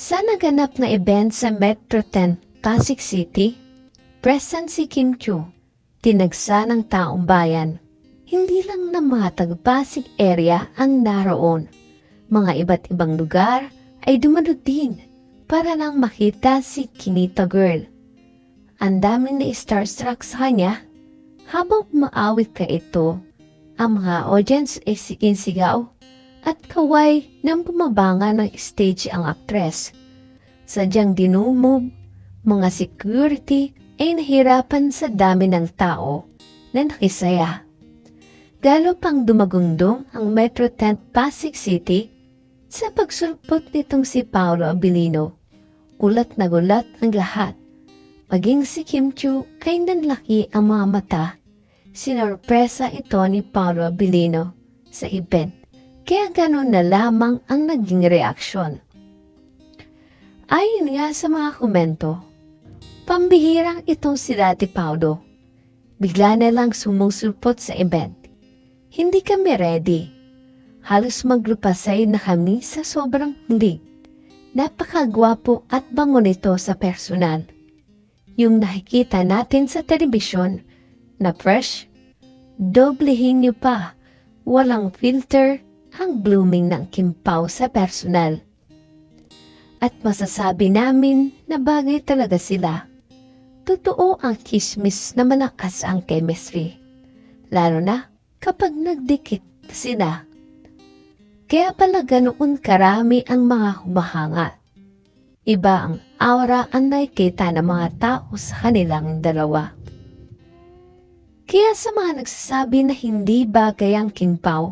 Sa naganap na event sa Metro 10, Pasig City, present si Kim Chiu, tinagsa ng taong bayan. Hindi lang na mga taga-Pasig area ang naroon. Mga iba't ibang lugar ay dumalo din para lang makita si Kinita Girl. Ang daming na starstruck sa kanya habang maawit ka ito. Ang mga audience ay sigaw at kaway nang bumabanga ng stage ang aktres. Sadyang dinumog, mga security ay nahirapan sa dami ng tao na nakisaya. Galo pang dumagundong ang Metro 10 Pasig City sa pagsulpot nitong si Paolo Abilino. Ulat na gulat ang lahat. Maging si Kim Chu ay nanlaki ang mga mata. Sinorpresa ito ni Paolo Abilino sa event. Kaya ganun na lamang ang naging reaksyon. Ayon nga sa mga komento, pambihirang itong si Dati Paulo. Bigla na lang sumusulpot sa event. Hindi kami ready. Halos maglupasay na kami sa sobrang huli. Napakagwapo at bango nito sa personal. Yung nakikita natin sa telebisyon na fresh, doblehin niyo pa. Walang filter ang blooming ng Kimpaw sa personal. At masasabi namin na bagay talaga sila. Totoo ang chismis na malakas ang chemistry. Lalo na kapag nagdikit sila. Kaya pala ganoon karami ang mga humahanga. Iba ang aura ang nakikita ng mga tao sa kanilang dalawa. Kaya sa mga nagsasabi na hindi bagay ang Kimpaw,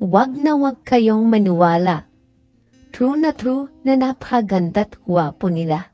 Huwag na huwag kayong maniwala. True na true na napakaganda't guwapo nila.